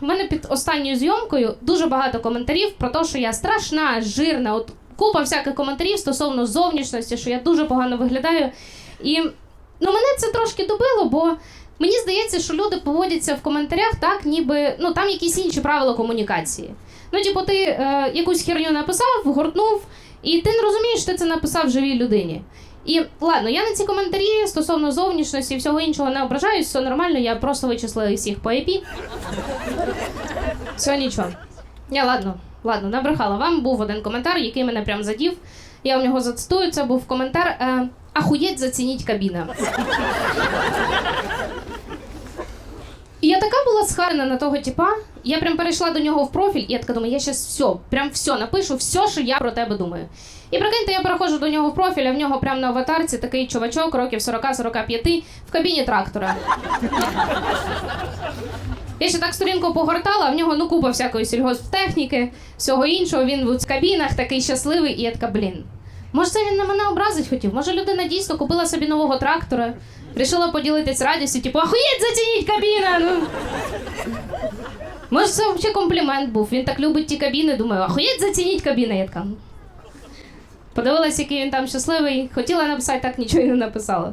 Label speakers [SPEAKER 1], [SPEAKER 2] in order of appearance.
[SPEAKER 1] У мене під останньою зйомкою дуже багато коментарів про те, що я страшна, жирна. От купа всяких коментарів стосовно зовнішності, що я дуже погано виглядаю. І ну, мене це трошки добило, бо мені здається, що люди поводяться в коментарях так, ніби ну там якісь інші правила комунікації. Ну, типу, ти е, якусь херню написав, гортнув, і ти не розумієш, що ти це написав живій людині. І ладно, я на ці коментарі стосовно зовнішності і всього іншого не ображаюсь, все нормально, я просто вичислила всіх по IP. Все, нічого. Я ладно, ладно, набрехала. Вам був один коментар, який мене прям задів. Я в нього зацитую. Це був коментар. Е, Ахуєть, зацініть кабіна. І я така була схарена на того типа. Я прям перейшла до нього в профіль, і я така думаю, я щас все, прям все напишу, все, що я про тебе думаю. І прикиньте, я переходжу до нього в профіль, а в нього прямо на аватарці такий чувачок, років 40-45, в кабіні трактора. Я ще так сторінку погортала, а в нього ну купа всякої сільгосптехніки, всього іншого. Він в кабінах такий щасливий, і я така, блін. Може, це він на мене образить хотів? Може, людина дійсно купила собі нового трактора, рішила поділитись радістю, типу, ахуєть, зацініть кабіна! Ну. Може, це взагалі комплімент був. Він так любить ті кабіни, думаю, ахуєть, зацініть кабіни. Я така. Подивилась, який він там щасливий, хотіла написати, так нічого і не написала.